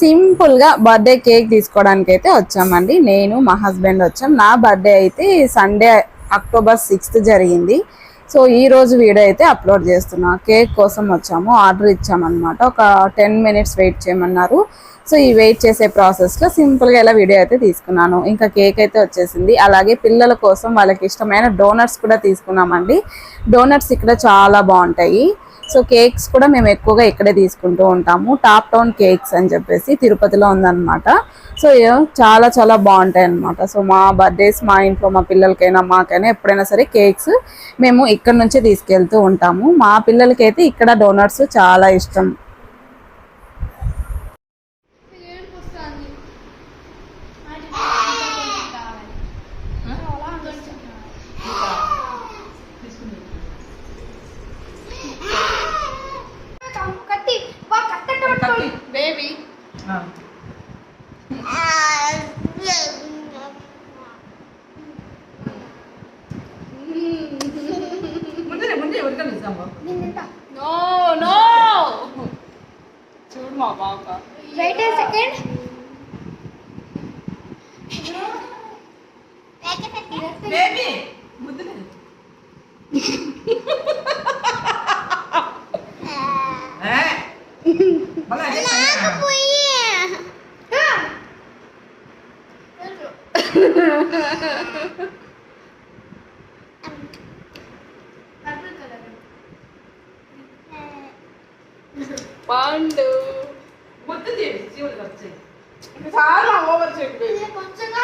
సింపుల్గా birthday cake తీసుకోవడానికి అయితే వచ్చామండి. నేను మా హస్బెండ్ వచ్చాం. నా బర్త్డే అయితే సండే అక్టోబర్ సిక్స్త్ జరిగింది. సో ఈ రోజు వీడియో అయితే అప్లోడ్ చేస్తున్నా. కేక్ కోసం వచ్చాము. ఆర్డర్ ఇచ్చామన్నమాట. ఒక టెన్ మినిట్స్ వెయిట్ చేయమన్నారు. సో ఈ వెయిట్ చేసే ప్రాసెస్లో సింపుల్గా ఇలా వీడియో అయితే తీసుకున్నాను. ఇంకా కేక్ అయితే వచ్చేసింది. అలాగే పిల్లల కోసం వాళ్ళకి ఇష్టమైన డోనట్స్ కూడా తీసుకున్నామండి. డోనట్స్ ఇక్కడ చాలా బాగుంటాయి. సో కేక్స్ కూడా మేము ఎక్కువగా ఇక్కడే తీసుకుంటూ ఉంటాము. టాప్ టౌన్ కేక్స్ అని చెప్పేసి తిరుపతిలో ఉందన్నమాట. సో చాలా చాలా బాగుంటాయి అన్నమాట. సో మా బర్త్డేస్ మా ఇంట్లో మా పిల్లలకైనా మాకైనా ఎప్పుడైనా సరే కేక్స్ మేము ఇక్కడ నుంచే తీసుకెళ్తూ ఉంటాము. మా పిల్లలకైతే ఇక్కడ డోనట్స్ చాలా ఇష్టం. కట్టట్టు బేబీ ముందే ముందే ఎవరికైనా ఇస్తాము నో నో చూడు మా పాప వెయిట్ ఏ సెకండ్ బేబీ ముద్దు లేదు మళ్ళా అదే పని. పండు ముద్దు తీయండి, శివుడికి వచ్చేయి. చాలా ఓవర్ చెప్పి కొంచెంగా